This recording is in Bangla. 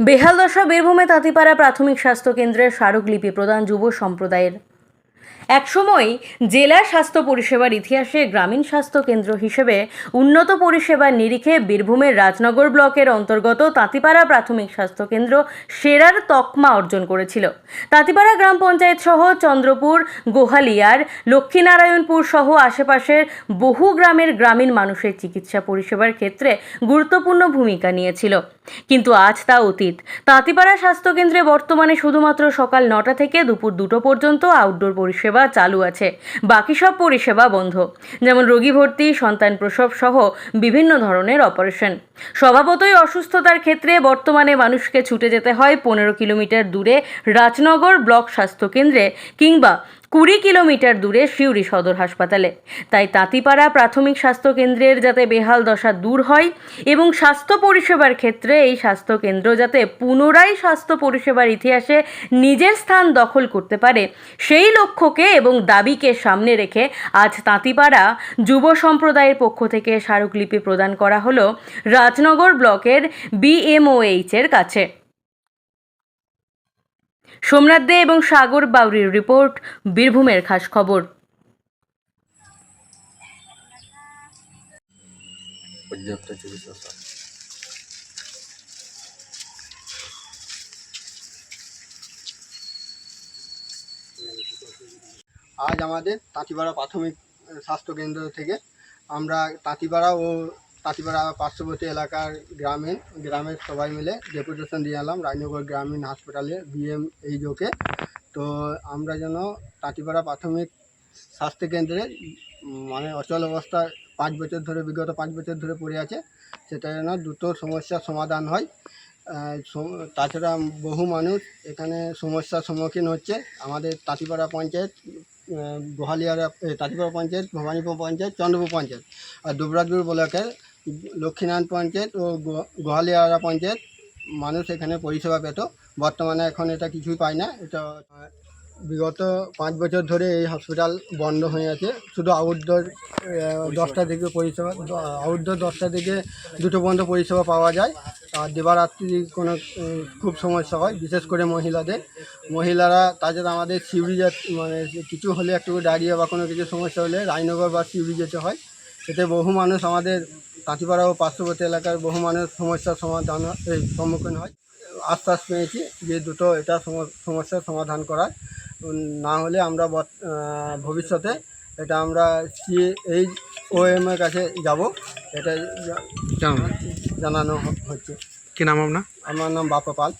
বেহালদশা বীরভূমে তাঁতিপাড়া প্রাথমিক স্বাস্থ্য কেন্দ্রের স্মারকলিপি প্রদান যুব সম্প্রদায়ের। একসময় জেলা স্বাস্থ্য পরিষেবার ইতিহাসে গ্রামীণ স্বাস্থ্য কেন্দ্র হিসেবে উন্নত পরিষেবার নিরিখে বীরভূমের রাজনগর ব্লকের অন্তর্গত তাঁতিপাড়া প্রাথমিক স্বাস্থ্য কেন্দ্র সেরার তকমা অর্জন করেছিল। তাঁতিপাড়া গ্রাম পঞ্চায়েত সহ চন্দ্রপুর, গোহালিয়ার, লক্ষ্মীনারায়ণপুর সহ আশেপাশের বহু গ্রামের গ্রামীণ মানুষের চিকিৎসা পরিষেবার ক্ষেত্রে গুরুত্বপূর্ণ ভূমিকা নিয়েছিল। কিন্তু আজ তা অতীত। তাঁতিপাড়া স্বাস্থ্যকেন্দ্রে বর্তমানে শুধুমাত্র সকাল নটা থেকে দুপুর দুটো পর্যন্ত আউটডোর পরিষেবা চালু আছে। বাকি সব পরিষেবা বন্ধ। যেমন রোগী ভর্তি, সন্তান প্রসব সহ বিভিন্ন ধরনের অপারেশন। স্বভাবতই অসুস্থতার ক্ষেত্রে বর্তমানে মানুষকে ছুটে যেতে হয় পনেরো কিলোমিটার দূরে রাজনগর ব্লক স্বাস্থ্যকেন্দ্রে কিংবা কুড়ি কিলোমিটার দূরে সিউড়ি সদর হাসপাতালে। তাই তাঁতিপাড়া প্রাথমিক স্বাস্থ্য কেন্দ্রের যাতে বেহাল দশা দূর হয় এবং স্বাস্থ্য পরিষেবার ক্ষেত্রে এই স্বাস্থ্য কেন্দ্র যাতে পুনরায় স্বাস্থ্য পরিষেবার ইতিহাসে নিজের স্থান দখল করতে পারে, সেই লক্ষ্যকে এবং দাবিকে সামনে রেখে আজ তাঁতিপাড়া যুব সম্প্রদায়ের পক্ষ থেকে স্মারকলিপি প্রদান করা হলো রাজনগর ব্লকের বিএমওএইচ এর কাছে। সোমনাথ দে এবং সাগর বাউরির রিপোর্ট, বীরভূমের খাস খবর। আজ আমাদের তাঁতিপাড়া প্রাথমিক স্বাস্থ্যকেন্দ্র থেকে আমরা তাঁতিপাড়া ও তাঁতিপাড়া পার্শ্ববর্তী এলাকার গ্রামীণ গ্রামের সবাই মিলে ডেপুটেশন দিয়ে এলাম রাজনগর গ্রামীণ হাসপাতালে বিএম এইচওকে তো আমরা যেন তাঁতিপাড়া প্রাথমিক স্বাস্থ্যকেন্দ্রে মানে অচল অবস্থায় পাঁচ বছর ধরে, বিগত পাঁচ বছর ধরে পড়ে আছে, সেটা যেন দ্রুত সমস্যার সমাধান হয়। তাছাড়া বহু মানুষ এখানে সমস্যার সম্মুখীন হচ্ছে। আমাদের তাঁতিপাড়া পঞ্চায়েত গোহালিয়ারা তাঁতিপাড়া পঞ্চায়েত, ভবানীপুর পঞ্চায়েত, চন্দ্রপুর পঞ্চায়েত আর দুবরাজপুর ব্লকের লক্ষ্মীনারায়ণ পঞ্চায়েত ও গোহালিয়ারা পঞ্চায়েত, মানুষ এখানে পরিষেবা পেত। বর্তমানে এখন এটা কিছুই পায় না। এটা, বিগত পাঁচ বছর ধরে এই হসপিটাল বন্ধ হয়ে আছে। শুধু আউটডোর দশটা থেকে পরিষেবা আউটডোর দশটা থেকে দুটো পর্যন্ত পরিষেবা পাওয়া যায়। আর দেবারাত্রি কোনো খুব সমস্যা হয়, বিশেষ করে মহিলাদের। মহিলারা, তাছাড়া আমাদের যা মানে কিছু হলে একটু ডায়রিয়া বা কোনো কিছু সমস্যা হলে রায়নগর বা সিউড়ি যেতে হয়। এতে বহু মানুষ আমাদের তাঁতিপাড়া ও পার্শ্ববর্তী এলাকার বহু মানুষ সমস্যার সমাধান এই সম্মুখীন হয়। আশ্বাস পেয়েছি যে দুটো এটা সম- সমস্যার সমাধান করার। না হলে আমরা ভবিষ্যতে এটা আমরা সি এই ও এম এর কাছে যাব। এটা জানানো হচ্ছে। কি নাম আপনার? আমার নাম বাপা পাল।